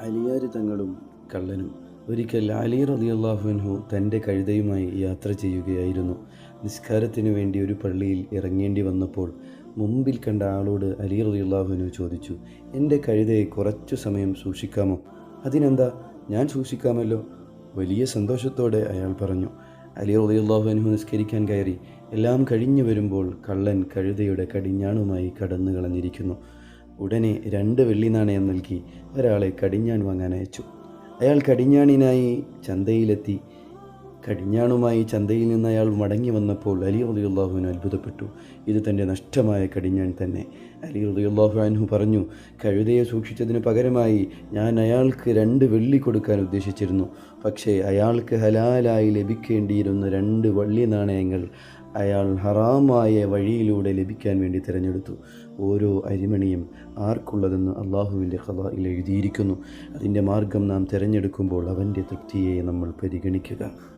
അലിയാർ തങ്ങളും കള്ളനും. ഒരിക്കൽ അലി റതിയല്ലാഹുവിൻഹു തന്റെ കഴുതയുമായി യാത്ര ചെയ്യുകയായിരുന്നു. നിസ്കാരത്തിനു വേണ്ടി ഒരു പള്ളിയിൽ ഇറങ്ങേണ്ടി വന്നപ്പോൾ മുമ്പിൽ കണ്ട ആളോട് അലി റളിയല്ലാഹുവിനു ചോദിച്ചു എന്റെ കഴുതയെ കുറച്ചു സമയം സൂക്ഷിക്കാമോ? അതിനെന്താ? ഞാൻ സൂക്ഷിക്കാമല്ലോ. വലിയ സന്തോഷത്തോടെ അയാൾ പറഞ്ഞു അലി റളിയല്ലാഹുവിൻഹു നിസ്കരിക്കാൻ കയറി. എല്ലാം കഴിഞ്ഞു വരുമ്പോൾ കള്ളൻ കഴുതയുടെ കടിഞ്ഞാണുമായി കടന്നു കളഞ്ഞിരിക്കുന്നു ഉടനെ രണ്ട് വെള്ളി നാണയം നൽകി ഒരാളെ കടിഞ്ഞാൺ വാങ്ങാൻ അയച്ചു. അയാൾ കടിഞ്ഞാണിനായി ചന്തയിലെത്തി. കടിഞ്ഞാണുമായി ചന്തയിൽ നിന്ന് അയാൾ മടങ്ങി വന്നപ്പോൾ അലി ഉദയുള്ളാഹുവിന് അത്ഭുതപ്പെട്ടു. ഇത് തന്റെ നഷ്ടമായ കടിഞ്ഞാൻ തന്നെ. അലി റളിയല്ലാഹു അൻഹു പറഞ്ഞു കഴുതയെ സൂക്ഷിച്ചതിന് പകരമായി ഞാൻ അയാൾക്ക് രണ്ട് വെള്ളി കൊടുക്കാൻ ഉദ്ദേശിച്ചിരുന്നു. പക്ഷേ അയാൾക്ക് ഹലാലായി ലഭിക്കേണ്ടിയിരുന്ന രണ്ട് വള്ളി നാണയങ്ങൾ അയാൾ ഹറാമായ വഴിയിലൂടെ ലഭിക്കാൻ വേണ്ടി തിരഞ്ഞെടുത്തു. ഓരോ അരിമണിയും ആർക്കുള്ളതെന്ന് അള്ളാഹുവിന്റെ കഥയിൽ എഴുതിയിരിക്കുന്നു. അതിന്റെ മാർഗം നാം തിരഞ്ഞെടുക്കുമ്പോൾ അവന്റെ തൃപ്തിയെ നമ്മൾ പരിഗണിക്കുക.